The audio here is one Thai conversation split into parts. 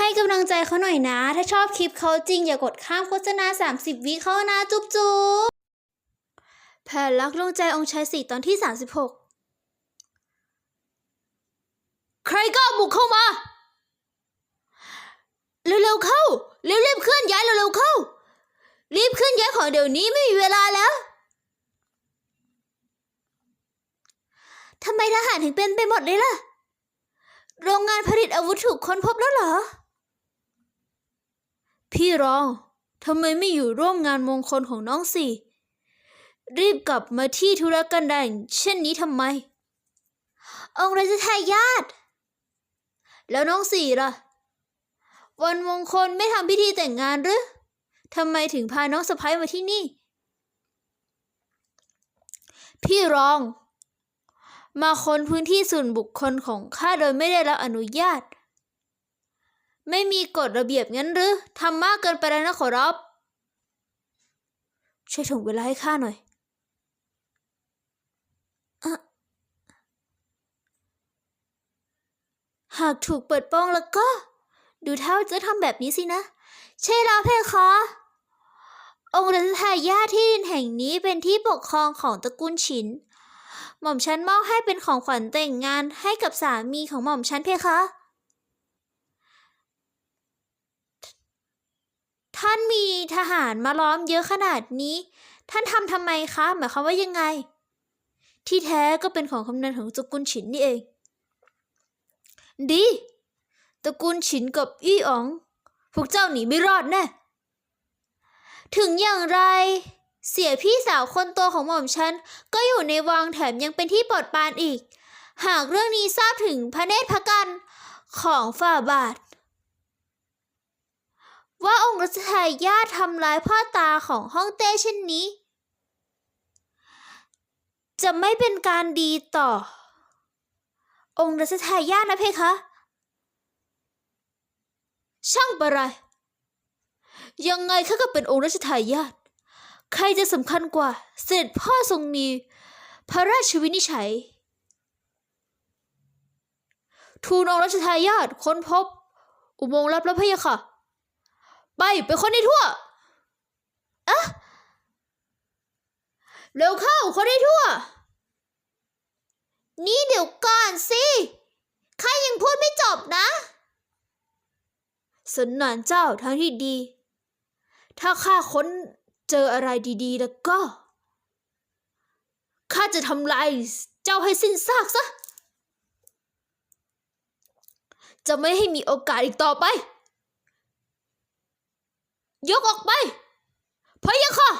ให้กำลังใจเขาหน่อยนะ ถ้าชอบคลิปเขาจริงอย่ากดข้ามโฆษณา 30 วิเข้านะจุ๊บจุ๊บแผนรักลงใจองค์ชายสี่ตอนที่ 36 ใครก็บุกเข้ามา เร็วๆเข้า เรีบๆเคลื่อนย้ายเร็วๆเข้า รีบเคลื่อนย้ายของเดี๋ยวนี้ไม่มีเวลาแล้วทำไมทหารถึงเป็นไปหมดเลยล่ะ โรงงานผลิตอาวุธถูกค้นพบแล้วเหรอ พี่รองทำไมไม่อยู่ร่วมงานมงคลของน้องสี่รีบกลับมาที่ธุรกันดารเช่นนี้ทำไม องค์รัชทายาทแล้วน้องสี่ล่ะ วันมงคลไม่ทำพิธีแต่งงานหรือทำไมถึงพาน้องสะพ้ยมาที่นี่ พี่รอง มาคนพื้นที่ส่วนบุคคลของข้าโดยไม่ได้รับอนุญาต ไม่มีกฎระเบียบงั้นหรือทำมากเกินไปแล้วนะขอรับ ช่วยถ่วงเวลาให้ข้าหน่อยอหากถูกเปิดโป้งแล้วก็ ดูเท่าจะทำแบบนี้สินะ ใช่แล้วเพคะ องค์รัชทายาทที่ดินแห่งนี้เป็นที่ปกครองของตระกูลฉิน หม่อมฉันมอบให้เป็นของขวัญแต่งงานให้กับสามีของหม่อมฉันเพคะ ท่านมีทหารมาล้อมเยอะขนาดนี้ ท่านทำทำไมคะ หมายความว่ายังไง ที่แท้ก็เป็นของคำนันของตระกูลฉินนี่เอง ดีตระกูลฉินกับอี้อ๋อง พวกเจ้าหนีไม่รอดแน่ถึงอย่างไร เสียพี่สาวคนโตของหม่อมฉัน ก็อยู่ในวังแถมยังเป็นที่ปลอดปรานอีก หากเรื่องนี้ทราบถึงพระเนตรพระกันของฝ่าบาท ว่าองค์รัชทายาททำร้ายพ่อตาของฮ่องเต้เช่นนี้ จะไม่เป็นการดีต่อ องค์รัชทายาทนะเพคะ ช่างประไร ยังไงข้าก็เป็นองค์รัชทายาทใครจะสำคัญกว่า เสด็จพ่อทรงมีพระราชวินิจฉัย ทูลองค์รัชทายาทค้นพบ อุโมงค์ลับแล้วพะยะค่ะ ไปไปคนให้ทั่วอะเร็วเข้าคนให้ทั่ว นี่เดี๋ยวก่อนสิข้ายังพูดไม่จบนะ สนนานเจ้าทางที่ดี ถ้าข้าค้นเจออะไรดีๆ แล้วก็ข้าจะทำลายเจ้าให้สิ้นซากซะ จะไม่ให้มีโอกาสอีกต่อไป ยกออกไปพะยะค่ะ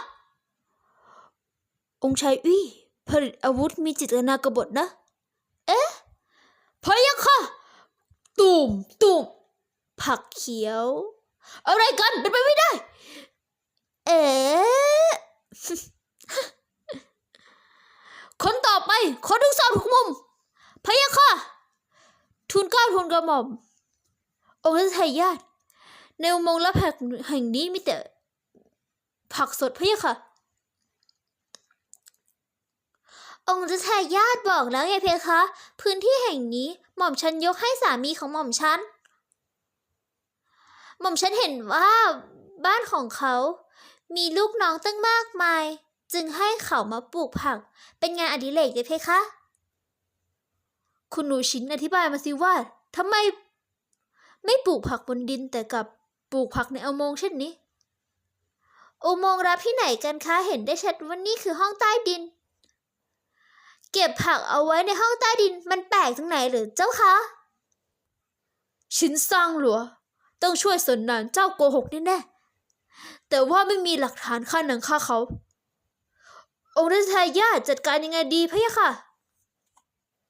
องค์ชายอี้ผลิตอาวุธมีจิตนากบฏนะ เอ๊ะพะยะค่ะ ตุ่มตุ่มผักเขียว อะไรกันเป็นไปไม่ได้ เอ๊ะคนต่อไปขอทุกสอบทุกมุมพะยะค่ะทูลเกล้าทูลกระหม่อม องค์รัชทายาท ในอุโมงค์ลับแห่งนี้มีแต่ผักสดเพะยค่ะ องค์รัชทายาทบอกแล้วไงเพคะ พื้นที่แห่งนี้หม่อมฉันยกให้สามีของหม่อมฉัน หม่อมฉันเห็นว่าบ้านของเขา มีลูกน้องตั้งมากมาย จึงให้เขามาปลูกผัก เป็นงานอดิเรกเลยเพคะ คุณหนูชินอธิบายมาสิว่าทำไม ไม่ปลูกผักบนดินแต่กับ ปลูกผักในอุโมงค์เช่นนี้ อุโมงค์รับที่ไหนกันคะ เห็นได้ชัดว่านี่คือห้องใต้ดิน เก็บผักเอาไว้ในห้องใต้ดินมันแปลกตรงไหนหรือเจ้าคะ ชินสร้างหลัว ต้องช่วยสนนานเจ้าโกหกแน่ๆแต่ว่าไม่มีหลักฐานค่าหนังค่าเขา องค์รัชทายาทจัดการยังไงดีพะยะค่ะ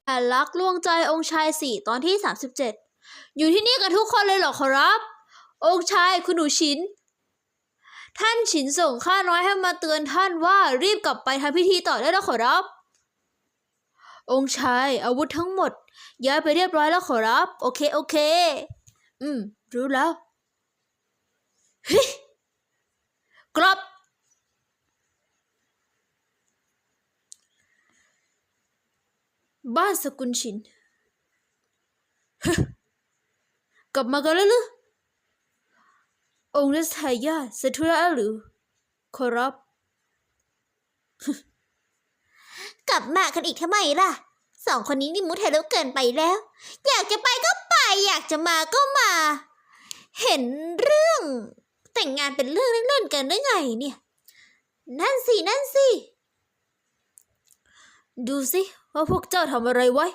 แผนลักลวงใจองค์ชายสี่ตอนที่สามสิบเจ็ดอยู่ที่นี่กันทุกคนเลยเหรอขอรับ องค์ชายคุณหนูชิน ท่านฉินส่งข้าน้อยให้มาเตือนท่านว่ารีบกลับไปทำพิธีต่อได้แล้วขอรับ องค์ชายอาวุธทั้งหมด ย้ายไปเรียบร้อยแล้วขอรับ โอเคโอเค อืม รู้แล้วเฮ้ยกลับบ้านสกุลชิน กลับมากันแล้วหรือ องค์รัชทายาสธุระหรือขอรับ กลับมากันอีกทำไมล่ะ สองคนนี้นี่มุทะลุเกินไปแล้ว อยากจะไปก็ไป อยากจะมาก็มา เห็นเรื่อง แต่งงานเป็นเรื่องเล่นๆกันได้ไงเนี่ย นั่นสิ นั่นสิ ดูสิว่าพวกเจ้าทำอะไรไว้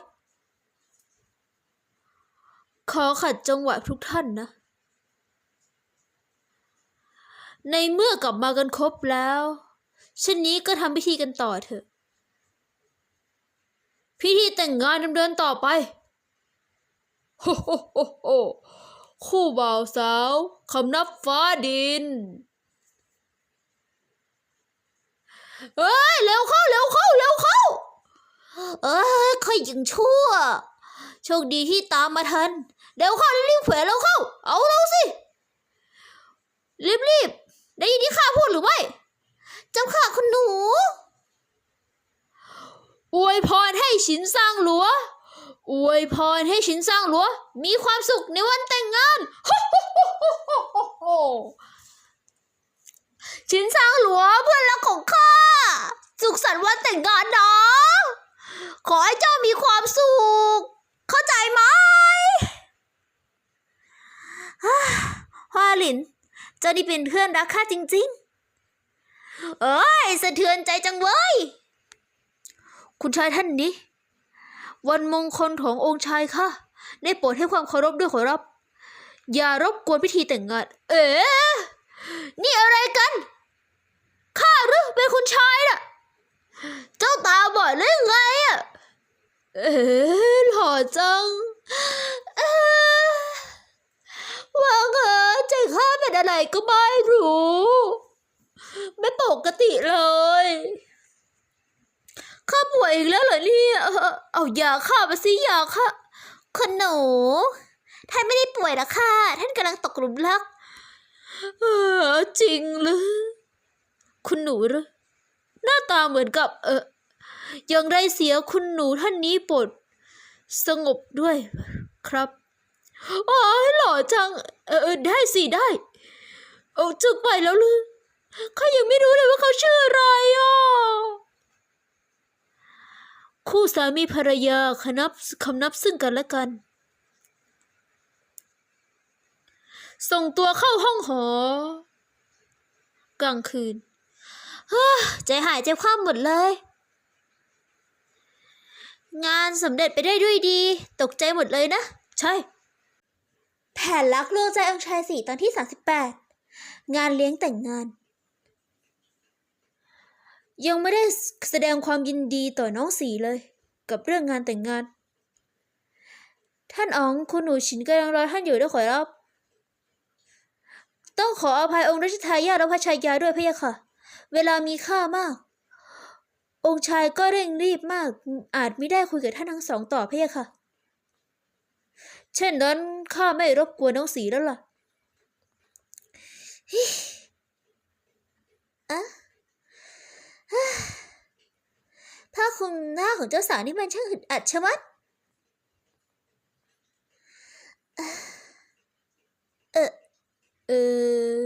ขอขัดจังหวะทุกท่านนะ ในเมื่อกลับมากันครบแล้วเช่นนี้ก็ทำพิธีกันต่อเถอะ พิธีแต่งงานดำเนินต่อไปโฮโฮโฮโฮคู่บ่าวสาวคำนับฟ้าดินเอ้ยเร็วเข้าเร็วเข้าเร็วเข้า เอ้ยค่อยยังชั่ว โชคดีที่ตามมาทัน เร็วเข้ารีบๆเผยเร็วเข้า เอาเร็วสิ รีบๆ ได้ยินที่ข้าพูดหรือไม่ เจ้าค่ะคุณหนู อ วยพรให้ฉินสร้างหลัว อวยพรให้ฉินสร้างหลัว มีความสุขในวันแต่งงานฉินสร้างหลัวเพื่อนรักของข้า สุขสันต์วันแต่งงานนะ ขอให้เจ้ามีความสุข เข้าใจไหมฮ่าฮวาลิน เจ้านี่เป็นเพื่อนรักข้าจริง ๆ เอ้ย สะเทือนใจจังเว้ย คุณชายท่านนี้ วันมงคลขององค์ชายค่ะได้โปรดให้ความเคารพด้วยขอรับ อย่ารบกวนพิธีแต่งงาน เอ๋นี่อะไรกัน ข้าหรือเป็นคุณชายน่ะ เจ้าตาบอดหรือไงอะ เอ๋หล่อจังเอ๊ะว่าไงใจข้าเป็นอะไรก็ไม่รู้ ไม่ปกติเลย ข้าป่วยอีกแล้วเหรอเนี่ยเออเอายาข้ามาสิยาข้าคุณหนู ท่านไม่ได้ป่วยหรอกค่ะ ท่านกำลังตกหลุมรักเออจริงหรือคุณหนูหรือหน้าตาเหมือนกับ เอออย่างไรเสียคุณหนูท่านนี้โปรดสงบด้วยครับอ๋อหล่อจัง เออเออได้สิได้เอาจึกไปแล้วหรือข้ายังไม่รู้เลยว่าเขาชื่ออะไรอะ คู่สามีภรรยาคนับคำนับซึ่งกันและกัน ส่งตัวเข้าห้องหอ กลางคืนเฮ้อใจหายใจคว่ำหมดเลย งานสำเร็จไปได้ด้วยดี ตกใจหมดเลยนะ ใช่ แผนลักลวงใจองชายสี่ตอนที่ 38 งานเลี้ยงแต่งงาน ยังไม่ได้แสดงความยินดีต่อน้องสีเลย กับเรื่องงานแต่งงาน ท่านอ๋องคุณหนูฉินกำลังรอท่านอยู่ด้วยขอรับ ต้องขออภัยองค์รัชทายาทและพระชายาด้วยพะยะค่ะ เวลามีค่ามาก องค์ชายก็เร่งรีบมาก อาจไม่ได้คุยกับท่านทั้งสองต่อพะยะค่ะ เช่นนั้นข้าไม่รบกวนน้องสีแล้วล่ะฮิอะ ผ้าคลุมหน้าของเจ้าสาวนี่มันช่างอึดอัดชะมัด เออเออ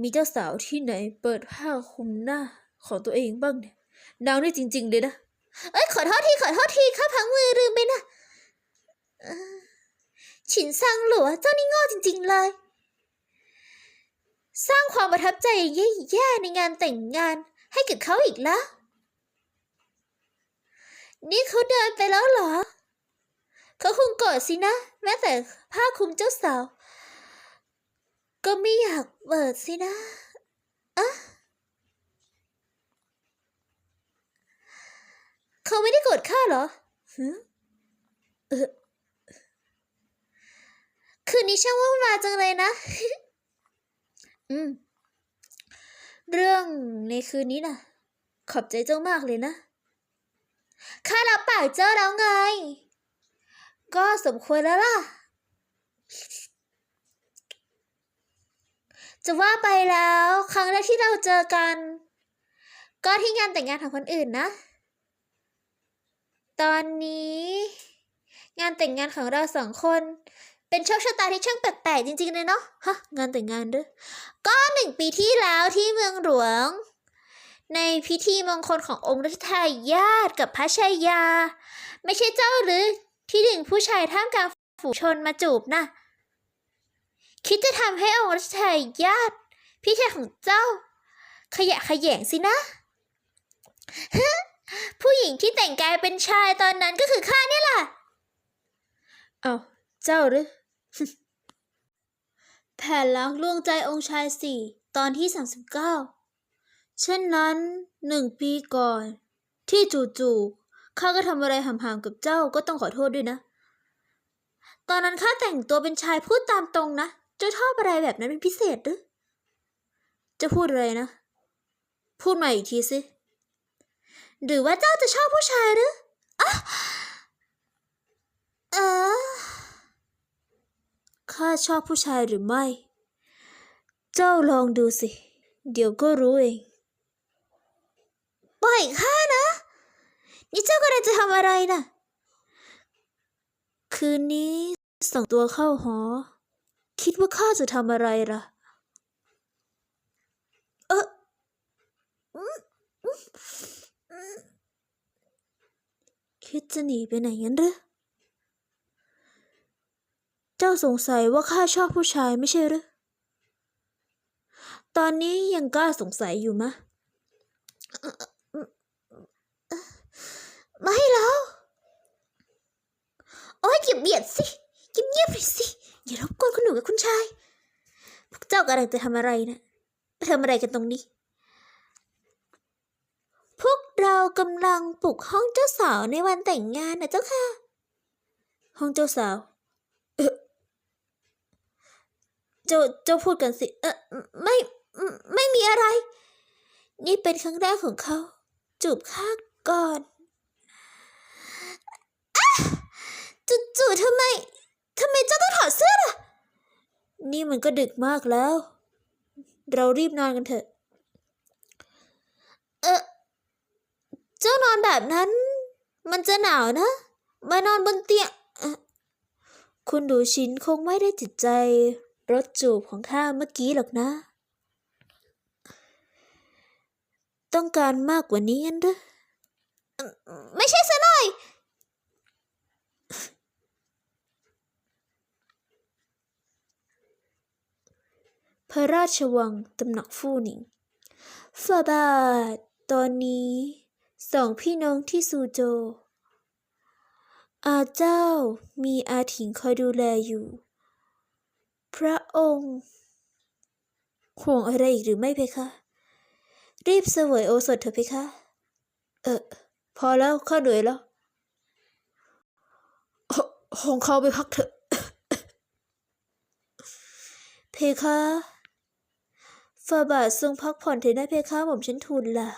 มีเจ้าสาวที่ไหนเปิดผ้าคลุมหน้าของตัวเองบ้างเนี่ยนางนี่จริง ๆ เลยนะ เอ้ย ขอโทษที ขอโทษทีข้าพังมือลืมไปนะฉินซังหลัวเจ้านี่โง่จริง ๆ เลย สร้างความประทับใจแย่ๆในงานแต่งงานให้กับเขาอีกแล้วนี่เขาเดินไปแล้วเหรอ เขาคงโกรธสินะ แม้แต่ผ้าคลุมเจ้าสาว ก็ไม่อยากเปิดสินะอะเขาไม่ได้โกรธข้าเหรอเออคืนนี้ช่างว่างมาจังเลยนะ อืม เรื่องในคืนนี้น่ะ ขอบใจเจ้ามากเลยนะ ข้ารับปากเจ้าแล้วไง ก็สมควรแล้วล่ะ จะว่าไปแล้ว ครั้งแรกที่เราเจอกัน ก็ที่งานแต่งงานของคนอื่นนะ ตอนนี้ งานแต่งงานของเราสองคน เป็นโชคชะตาที่ช่างแปลกๆจริงๆเลยเนาะฮะงานแต่งงานด้วยก็หนึ่งปีที่แล้วที่เมืองหลวง ในพิธีมงคลขององค์รัชทายาทกับพระชายา ไม่ใช่เจ้าหรือที่ดึงผู้ชายท่ามกลางฝูงชนมาจูบนะคิดจะทำให้องค์รัชทายาทพี่ชายของเจ้า ขยะแขยงสินะผู้หญิงที่แต่งกายเป็นชายตอนนั้นก็คือข้าเนี่ยแหละ เอาเจ้าหรือ แผนลักลวงใจองค์ชายสี่ตอนที่สามสิบเก้าเช่นนั้นหนึ่งปีก่อน ที่จู่ๆข้าก็ทำอะไรห่ามๆกับเจ้าก็ต้องขอโทษด้วยนะ ตอนนั้นข้าแต่งตัวเป็นชายพูดตามตรงนะ เจ้าชอบอะไรแบบนั้นเป็นพิเศษหรือจะพูดอะไรนะ พูดใหม่อีกทีสิ หรือว่าเจ้าจะชอบผู้ชายหรืออะเออ ข้าชอบผู้ชายหรือไม่ เจ้าลองดูสิ เดี๋ยวก็รู้เอง ปล่อยข้านะ นี่เจ้ากำลังจะทำอะไรนะคืนนี้ส่งตัวเข้าหอ คิดว่าข้าจะทำอะไรล่ะ เอออืมอืมอืมคิดจะหนีไปไหนงั้นหรือ เจ้าสงสัยว่าข้าชอบผู้ชายไม่ใช่หรือ ตอนนี้ยังกล้าสงสัยอยู่มะ ไม่แล้ว โอ้ยอย่าเบียดสิเงียบๆหน่อยสิ อย่ารบกวนคุณหนูกับคุณชาย พวกเจ้ากำลังจะทำอะไรนะทำอะไรกันตรงนี้ พวกเรากำลังปลุกห้องเจ้าสาวในวันแต่งงานนะเจ้าค่ะ ห้องเจ้าสาว เออ เจ้าเจ้าพูดกันสิ เออไม่ไม่มีอะไร นี่เป็นครั้งแรกของเขา จูบข้าก่อนอ๊ะจู่ๆทำไมทำไมเจ้าต้องถอดเสื้อล่ะ นี่มันก็ดึกมากแล้ว เรารีบนอนกันเถอะ เออเจ้านอนแบบนั้น มันจะหนาวนะ มานอนบนเตียงคุณดูชินคงไม่ได้จิตใจ รสจูบของข้าเมื่อกี้หรอกนะ ต้องการมากกว่านี้งั้นหรือเอ่อไม่ใช่ซะหน่อย พระราชวังตำหนักฟู่หนิงฝ่าบาท ตอนนี้สองพี่น้องที่ซูโจ อาเจ้ามีอาถิงคอยดูแลอยู่ พระองค์ห่วงอะไรอีกหรือไม่เพคะ รีบเสวยโอสถเถอะเพคะ เออ พอแล้วข้าเหนื่อยแล้วห้องเขาไปพักเถอะ เพคะฝ่าบาททรงพักผ่อนเถอะนะเพคะหม่อมฉันทูลล่ะ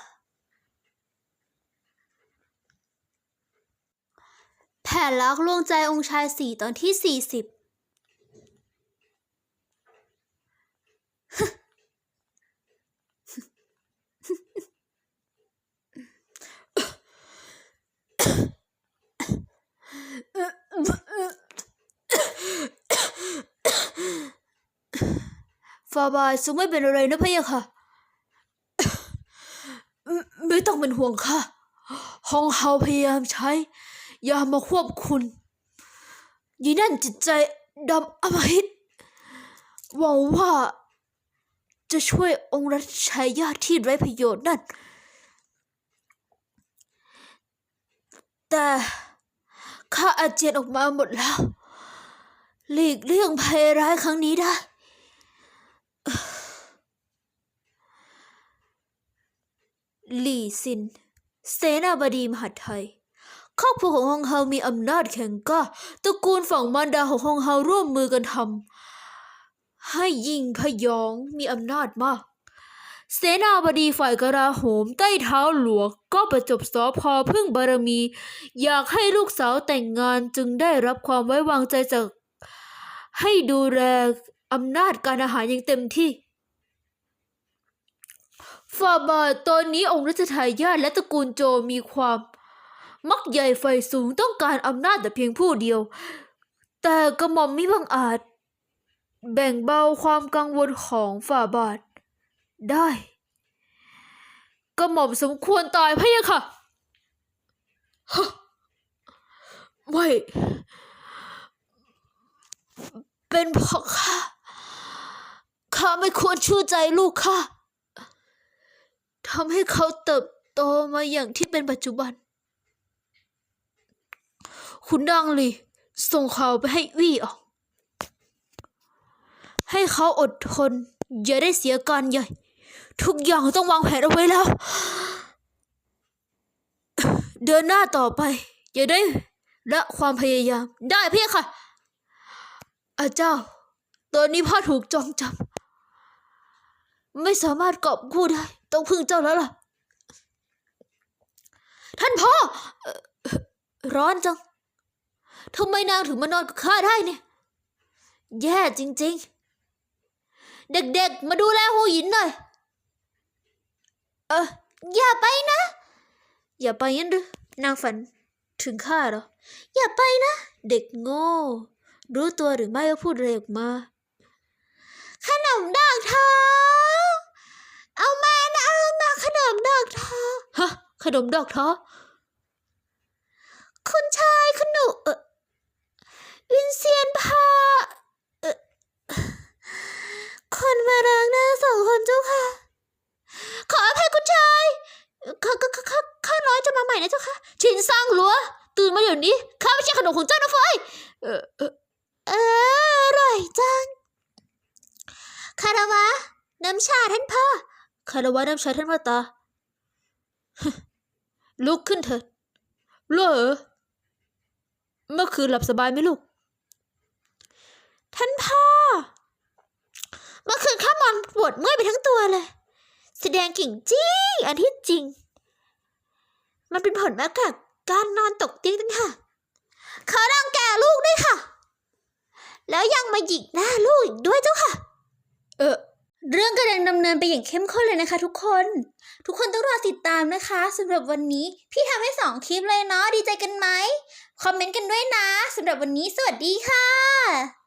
แผนลักลวงใจองค์ชายสี่ตอนที่สี่สิบ ฟาบาททรงไม่เป็นอะไรนะพะยะค่ะ ไม่ต้องเป็นห่วงค่ะห้องเฮาพยายามใช้ยามาควบคุมยีนั่นจิตใจดำอำมหิตหวังว่า จะช่วยองค์รัชชายาที่ไร้ประโยชน์นั่น แต่ข้าอาเจียนออกมาหมดแล้ว หลีกเลี่ยงภัยร้ายครั้งนี้ได้ หลี่ซิน เสนาบดีมหาดไทยครอบครัวของฮองเฮามีอำนาจแข็งกล้าตระกูลฝั่งมารดาของฮองเฮาร่วมมือกันทำ ให้ยิ่งพยองมีอำนาจมาก เสนาบดีฝ่ายกราโหมใต้เท้าหลวงก็ประจบสอพอพึ่งบารมี อยากให้ลูกสาวแต่งงานจึงได้รับความไว้วางใจจาก ให้ดูแลอำนาจการอาหารอย่างเต็มที่ฝ่าบาทตอนนี้องค์รัชทายาทและตระกูลโจมีความ มักใหญ่ไฟสูงต้องการอำนาจแต่เพียงผู้เดียว แต่กระหม่อมมิบังอาจ แบ่งเบาความกังวลของฝ่าบาท ได้กระหม่อมสมควรตายพะยะค่ะฮะไม่เป็นเพราะข้าข้าไม่ควรชู้ใจลูกข้าทำให้เขาเติบโตมาอย่างที่เป็นปัจจุบัน คุณดังลีส่งข่าวไปให้วี่ออก ให้เขาอดทน อย่าได้เสียการใหญ่ ทุกอย่างต้องวางแผนเอาไว้แล้ว เดินหน้าต่อไป อย่าได้ละความพยายาม ได้พี่ค่ะอาเจ้า ตอนนี้พ่อถูกจองจับไม่สามารถกอบกู้ได้ ต้องพึ่งเจ้าแล้วล่ะ ท่านพ่อเอ่อ ร้อนจังทำไมนางถึงมานอนกับข้าได้เนี่ย แย่จริง ๆ เด็กๆ มาดูแลหูหยินหน่อย เอออย่าไปนะ อย่าไปงั้นหรือนางฝันถึงข้าเหรอ อย่าไปนะ เด็กโง่ รู้ตัวหรือไม่ว่าพูดอะไรออกมา ขนมดอกทองเอามานะเอามาขนมดอกทองฮะ ขนมดอกทองคุณชายคุณหนูเออวินเซียนพาเออคนมารังหน้าสองคนเจ้าค่ะ ขออภัยคุณชายข้าข้าข้าข้าข้าน้อยจะมาใหม่นะเจ้าค่ะ ชินซังหลัว ตื่นมาเดี๋ยวนี้ ข้าไม่ใช่ขนมของเจ้านะเฟยเออเออเอออร่อยจัง คาราวะ น้ำชาท่านพ่อ คาราวะน้ำชาท่านพ่อตา ลุกขึ้นเถิดเหรอเมื่อคืนหลับสบายไหมลูก ท่านพ่อ เมื่อคืนข้ามอนปวดเมื่อยไปทั้งตัวเลย แสดงกิ่งจริงอันที่จริง มันเป็นผลมาจากการนอนตกเตียงตั้งค่ะเขารังแกลูกด้วยค่ะ แล้วยังมาหยิกหน้าลูกอีกด้วยเจ้าค่ะ เออ เรื่องกำลังดำเนินไปอย่างเข้มข้นเลยนะคะทุกคน ทุกคนต้องรอติดตามนะคะสำหรับวันนี้พี่ทำให้สองคลิปเลยเนาะดีใจกันไหม คอมเมนต์กันด้วยนะสำหรับวันนี้สวัสดีค่ะ